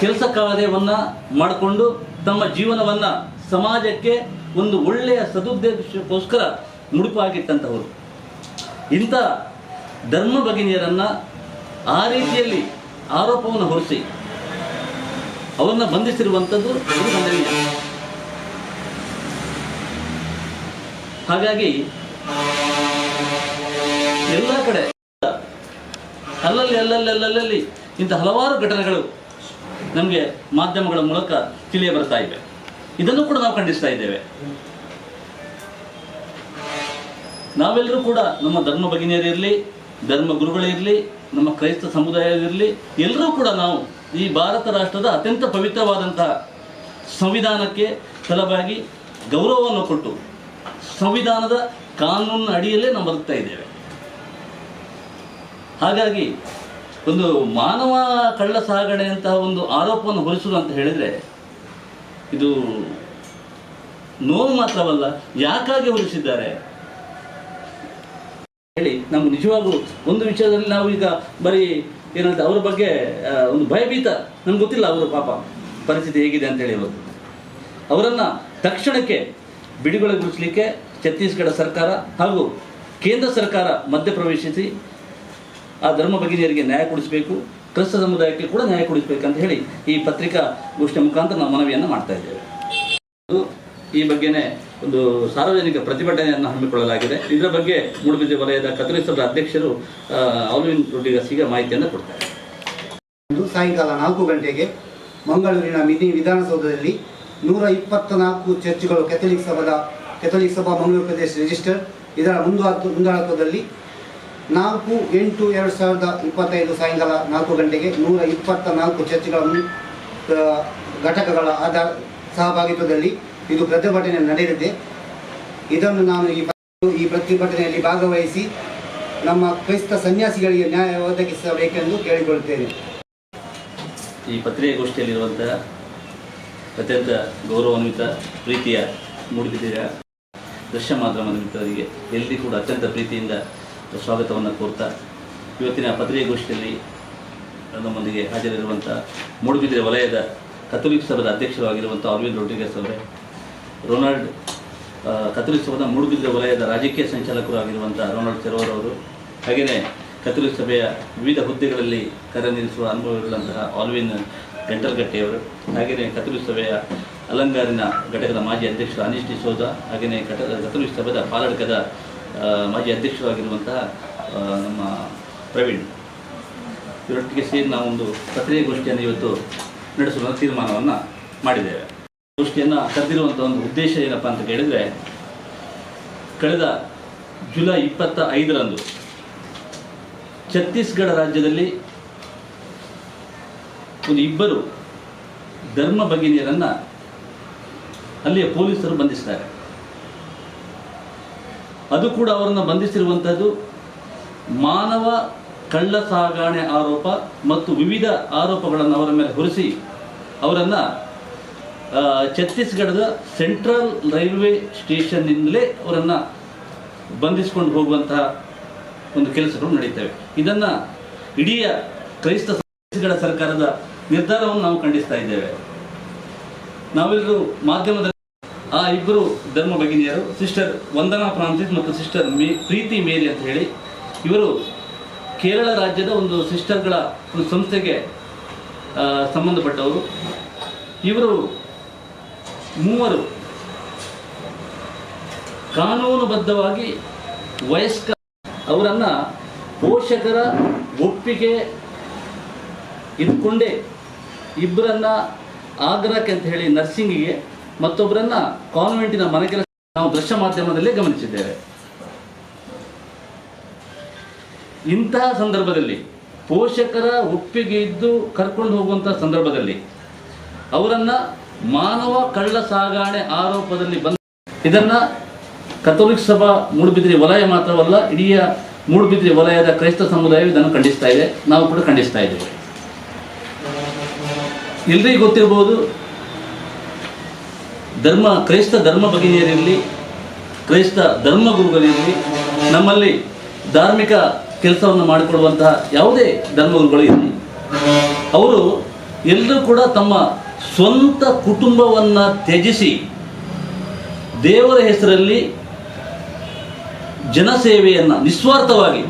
ಕೆಲಸ ಕಾರ್ಯವನ್ನು ಮಾಡಿಕೊಂಡು ತಮ್ಮ ಜೀವನವನ್ನು ಸಮಾಜಕ್ಕೆ ಒಂದು ಒಳ್ಳೆಯ ಸದುದ್ದೇಶಕ್ಕೋಸ್ಕರ ಮುಡುಪಾಗಿಟ್ಟಂತವರು ಇಂಥ ಧರ್ಮ ಭಗಿನಿಯರನ್ನು ಆ ರೀತಿಯಲ್ಲಿ ಆರೋಪವನ್ನು ಹೊರಿಸಿ ಅವರನ್ನು ಬಂಧಿಸಿರುವಂಥದ್ದು ಹಾಗಾಗಿ ಎಲ್ಲ ಕಡೆ ಅಲ್ಲಲ್ಲಿ ಅಲ್ಲಲ್ಲಿ ಅಲ್ಲಲ್ಲಿ ಇಂಥ ಹಲವಾರು ಘಟನೆಗಳು ನಮಗೆ ಮಾಧ್ಯಮಗಳ ಮೂಲಕ ತಿಳಿಯ ಬರ್ತಾ ಇವೆ ಇದನ್ನು ಕೂಡ ನಾವು ಖಂಡಿಸ್ತಾ ಇದ್ದೇವೆ. ನಾವೆಲ್ಲರೂ ಕೂಡ ನಮ್ಮ ಧರ್ಮ ಭಗಿನಿಯರಿರಲಿ ಧರ್ಮ ಗುರುಗಳಿರಲಿ ನಮ್ಮ ಕ್ರೈಸ್ತ ಸಮುದಾಯವಿರಲಿ ಎಲ್ಲರೂ ಕೂಡ ನಾವು ಈ ಭಾರತ ರಾಷ್ಟ್ರದ ಅತ್ಯಂತ ಪವಿತ್ರವಾದಂತಹ ಸಂವಿಧಾನಕ್ಕೆ ಸಲವಾಗಿ ಗೌರವವನ್ನು ಕೊಟ್ಟು ಸಂವಿಧಾನದ ಕಾನೂನಿನ ಅಡಿಯಲ್ಲೇ ನಾವು ಬದುಕ್ತಾ ಇದ್ದೇವೆ. ಹಾಗಾಗಿ ಒಂದು ಮಾನವ ಕಳ್ಳ ಸಾಗಣೆ ಅಂತಹ ಒಂದು ಆರೋಪವನ್ನು ಹೊರಿಸುವುದು ಅಂತ ಹೇಳಿದರೆ, ಇದು ನೋವು ಮಾತ್ರವಲ್ಲ, ಯಾಕಾಗಿ ಹೊರಿಸಿದ್ದಾರೆ? ಹೇಳಿ ನಮ್ಗೆ ನಿಜವಾಗೂ ಒಂದು ವಿಷಯದಲ್ಲಿ ನಾವು ಈಗ ಬರೀ ಏನಂತ ಅವರ ಬಗ್ಗೆ ಒಂದು ಭಯಭೀತ, ನಮ್ಗೆ ಗೊತ್ತಿಲ್ಲ ಅವರ ಪಾಪ ಪರಿಸ್ಥಿತಿ ಹೇಗಿದೆ ಅಂತ ಹೇಳಿ ಇವತ್ತು. ಅವರನ್ನು ತಕ್ಷಣಕ್ಕೆ ಬಿಡುಗಡೆಗೊಳಿಸಲಿಕ್ಕೆ ಛತ್ತೀಸ್ಗಢ ಸರ್ಕಾರ ಹಾಗೂ ಕೇಂದ್ರ ಸರ್ಕಾರ ಮಧ್ಯಪ್ರವೇಶಿಸಿ ಆ ಧರ್ಮ ಭಗಿನಿಯರಿಗೆ ನ್ಯಾಯ ಕೊಡಿಸಬೇಕು ಕ್ರಿಸ್ತ ಸಮುದಾಯಕ್ಕೆ ಕೂಡ ನ್ಯಾಯ ಕೊಡಿಸಬೇಕಂತ ಹೇಳಿ ಈ ಪತ್ರಿಕಾ ಗೋಷ್ಠಿಯ ಮುಖಾಂತರ ನಾವು ಮನವಿಯನ್ನು ಮಾಡ್ತಾ ಇದ್ದೇವೆ. ಈ ಬಗ್ಗೆನೇ ಒಂದು ಸಾರ್ವಜನಿಕ ಪ್ರತಿಭಟನೆಯನ್ನು ಹಮ್ಮಿಕೊಳ್ಳಲಾಗಿದೆ. ಇದರ ಬಗ್ಗೆ ಮೂಡುಬಿದ್ರೆ ವಲಯದ ಕಥೋಲಿಕ ಅಧ್ಯಕ್ಷರು ಆ, ರೊಡ್ಡಿಗಸಿಗೆ ಮಾಹಿತಿಯನ್ನು ಕೊಡ್ತಾರೆ. ಇಂದು ಸಾಯಂಕಾಲ ನಾಲ್ಕು ಗಂಟೆಗೆ ಮಂಗಳೂರಿನ ಮಿನಿ ವಿಧಾನಸೌಧದಲ್ಲಿ ನೂರ ಇಪ್ಪತ್ತ ನಾಲ್ಕು ಚರ್ಚ್ಗಳು ಕೆಥಲಿಕ್ ಸಭಾದ ಕೆಥಲಿಕ್ ಸಭಾ ಮಂಗಳೂರು ಪ್ರದೇಶ ರಿಜಿಸ್ಟರ್. ಇದರ ಮುಂದಾತು ಮುಂದಾಳತ್ವದಲ್ಲಿ ನಾಲ್ಕು, ಎಂಟು, ಎರಡು ಸಾವಿರದ ಇಪ್ಪತ್ತೈದು ಸಾಯಂಕಾಲ ನಾಲ್ಕು ಗಂಟೆಗೆ ನೂರ ಇಪ್ಪತ್ತ ನಾಲ್ಕು ಚರ್ಚ್ಗಳನ್ನು ಘಟಕಗಳ ಆಧಾರ ಸಹಭಾಗಿತ್ವದಲ್ಲಿ ಇದು ಪ್ರತಿಭಟನೆ ನಡೆದಿದೆ. ಇದನ್ನು ನಾನು ಈ ಈ ಪ್ರತಿಭಟನೆಯಲ್ಲಿ ಭಾಗವಹಿಸಿ ನಮ್ಮ ಕ್ರೈಸ್ತ ಸನ್ಯಾಸಿಗಳಿಗೆ ನ್ಯಾಯ ಒದಗಿಸಬೇಕೆಂದು ಕೇಳಿಕೊಳ್ಳುತ್ತೇನೆ. ಈ ಪತ್ರಿಕಾಗೋಷ್ಠಿಯಲ್ಲಿರುವಂತಹ ಅತ್ಯಂತ ಗೌರವಾನ್ವಿತ ಪ್ರೀತಿಯ ಮೂಡಿಬಿದ್ದೀರ ದೃಶ್ಯ ಮಾಧ್ಯಮದ ಮಿತ್ರರಿಗೆ ಎಲ್ಲಿ ಕೂಡ ಅತ್ಯಂತ ಪ್ರೀತಿಯಿಂದ ಸ್ವಾಗತವನ್ನು ಕೋರ್ತಾ ಇವತ್ತಿನ ಪತ್ರಿಕಾಗೋಷ್ಠಿಯಲ್ಲಿ ನಮ್ಮೊಂದಿಗೆ ಹಾಜರಿರುವಂಥ ಮೂಡುಬಿದಿರೆ ವಲಯದ ಕಥೋಲಿಕ್ ಸಭೆಯ ಅಧ್ಯಕ್ಷರಾಗಿರುವಂಥ ಅರವಿಂದ್ ರೊಡ್ರಿಗಸ್ ಅವರೇ, ರೊನಾಲ್ಡ್ ಕಥೋಲಿಕ್ ಸಭಾದ ಮೂಡುಬಿದಿರೆ ವಲಯದ ರಾಜಕೀಯ ಸಂಚಾಲಕರು ಆಗಿರುವಂಥ ರೊನಾಲ್ಡ್ ಚೆರೋರ್ ಅವರು, ಹಾಗೆಯೇ ಕಥೋಲಿಕ್ ಸಭೆಯ ವಿವಿಧ ಹುದ್ದೆಗಳಲ್ಲಿ ಕಾರ್ಯನಿರ್ವಹಿಸುವ ಅನುಭವವಿರುವಂತಹ ಆಲ್ವಿನ್ ಗಂಟಲ್ಗಟ್ಟೆಯವರು ಹಾಗೆಯೇ ಕಥೋಲಿಕ್ ಸಭೆಯ ಅಲಂಗಾರಿನ ಘಟಕದ ಮಾಜಿ ಅಧ್ಯಕ್ಷರು ಅನೀಶ್ ಡಿಸೋದ ಹಾಗೆಯೇ ಕಥೋಲಿಕ್ ಸಭೆದ ಪಾಲಡ್ಕದ ಮಾಜಿ ಅಧ್ಯಕ್ಷರಾಗಿರುವಂತಹ ನಮ್ಮ ಪ್ರವೀಣ್. ಇವರೊಟ್ಟಿಗೆ ಸೇರಿ ನಾವೊಂದು ಪತ್ರಿಕಾಗೋಷ್ಠಿಯನ್ನು ಇವತ್ತು ನಡೆಸುವ ತೀರ್ಮಾನವನ್ನು ಮಾಡಿದ್ದೇವೆ. ಗೋಷ್ಠಿಯನ್ನು ಕರೆದಿರುವಂಥ ಒಂದು ಉದ್ದೇಶ ಏನಪ್ಪ ಅಂತ ಕೇಳಿದರೆ, ಕಳೆದ ಜುಲೈ ಇಪ್ಪತ್ತ ಐದರಂದು ಛತ್ತೀಸ್ಗಢ ರಾಜ್ಯದಲ್ಲಿ ಒಂದು ಇಬ್ಬರು ಧರ್ಮ ಭಗಿನಿಯರನ್ನು ಅಲ್ಲಿಯ ಪೊಲೀಸರು ಬಂಧಿಸ್ತಾರೆ ಅದು ಕೂಡ ಅವರನ್ನು ಬಂಧಿಸಿರುವಂಥದ್ದು ಮಾನವ ಕಳ್ಳ ಸಾಗಾಣೆ ಆರೋಪ ಮತ್ತು ವಿವಿಧ ಆರೋಪಗಳನ್ನು ಅವರ ಮೇಲೆ ಹೊರಿಸಿ ಅವರನ್ನು ಛತ್ತೀಸ್ಗಢದ ಸೆಂಟ್ರಲ್ ರೈಲ್ವೆ ಸ್ಟೇಷನ್ನಿಂದಲೇ ಅವರನ್ನು ಬಂಧಿಸಿಕೊಂಡು ಹೋಗುವಂತಹ ಒಂದು ಕೆಲಸಗಳು ನಡೀತವೆ. ಇದನ್ನು ಇಡೀ ಕ್ರೈಸ್ತ ಸರ್ಕಾರದ ನಿರ್ಧಾರವನ್ನು ನಾವು ಖಂಡಿಸ್ತಾ ಇದ್ದೇವೆ. ನಾವೆಲ್ಲರೂ ಮಾಧ್ಯಮದಲ್ಲಿ ಆ ಇಬ್ಬರು ಧರ್ಮ ಭಗಿನಿಯರು ಸಿಸ್ಟರ್ ವಂದನಾ ಫ್ರಾನ್ಸಿಸ್ ಮತ್ತು ಸಿಸ್ಟರ್ ಮೇ, ಪ್ರೀತಿ ಮೇರಿ ಅಂತ ಹೇಳಿ ಇವರು ಕೇರಳ ರಾಜ್ಯದ ಒಂದು ಸಿಸ್ಟರ್ಗಳ ಒಂದು ಸಂಸ್ಥೆಗೆ ಸಂಬಂಧಪಟ್ಟವರು. ಇವರು ಮೂವರು ಕಾನೂನುಬದ್ಧವಾಗಿ ವಯಸ್ಕ ಅವರನ್ನು ಪೋಷಕರ ಒಪ್ಪಿಗೆ ಇದ್ಕೊಂಡೇ ಇಬ್ಬರನ್ನ ಆಗ್ರಾಕ್ಕೆ ಅಂತ ಹೇಳಿ ನರ್ಸಿಂಗಿಗೆ ಮತ್ತೊಬ್ಬರನ್ನ ಕಾನ್ವೆಂಟಿನ ಮನೆ ಕೆಲಸ ನಾವು ದೃಶ್ಯ ಮಾಧ್ಯಮದಲ್ಲಿ ಗಮನಿಸಿದ್ದೇವೆ. ಇಂತಹ ಸಂದರ್ಭದಲ್ಲಿ ಪೋಷಕರ ಒಪ್ಪಿಗೆ ಇದ್ದು ಕರ್ಕೊಂಡು ಹೋಗುವಂತಹ ಸಂದರ್ಭದಲ್ಲಿ ಅವರನ್ನ ಮಾನವ ಕಳ್ಳ ಸಾಗಾಣೆ ಆರೋಪದಲ್ಲಿ ಬಂದ ಇದನ್ನ ಕಥೋಲಿಕ್ ಸಭಾ ಮೂಡುಬಿದಿರೆ ವಲಯ ಮಾತ್ರವಲ್ಲ, ಇಡೀ ಮೂಡುಬಿದ್ರೆ ವಲಯದ ಕ್ರೈಸ್ತ ಸಮುದಾಯ ಇದನ್ನು ಖಂಡಿಸ್ತಾ ಇದೆ. ನಾವು ಕೂಡ ಖಂಡಿಸ್ತಾ ಇದ್ದೇವೆ. ಎಲ್ರಿಗೂ ಗೊತ್ತಿರಬಹುದು ಧರ್ಮ, ಕ್ರೈಸ್ತ ಧರ್ಮ ಭಗಿನಿಯರಿರಲಿ, ಕ್ರೈಸ್ತ ಧರ್ಮ ಗುರುಗಳಿರಲಿ, ನಮ್ಮಲ್ಲಿ ಧಾರ್ಮಿಕ ಕೆಲಸವನ್ನು ಮಾಡಿಕೊಡುವಂತಹ ಯಾವುದೇ ಧರ್ಮಗುರುಗಳು ಇರಲಿ. ಅವರು ಎಲ್ಲರೂ ಕೂಡ ತಮ್ಮ ಸ್ವಂತ ಕುಟುಂಬವನ್ನು ತ್ಯಜಿಸಿ ದೇವರ ಹೆಸರಲ್ಲಿ ಜನಸೇವೆಯನ್ನು ನಿಸ್ವಾರ್ಥವಾಗಿ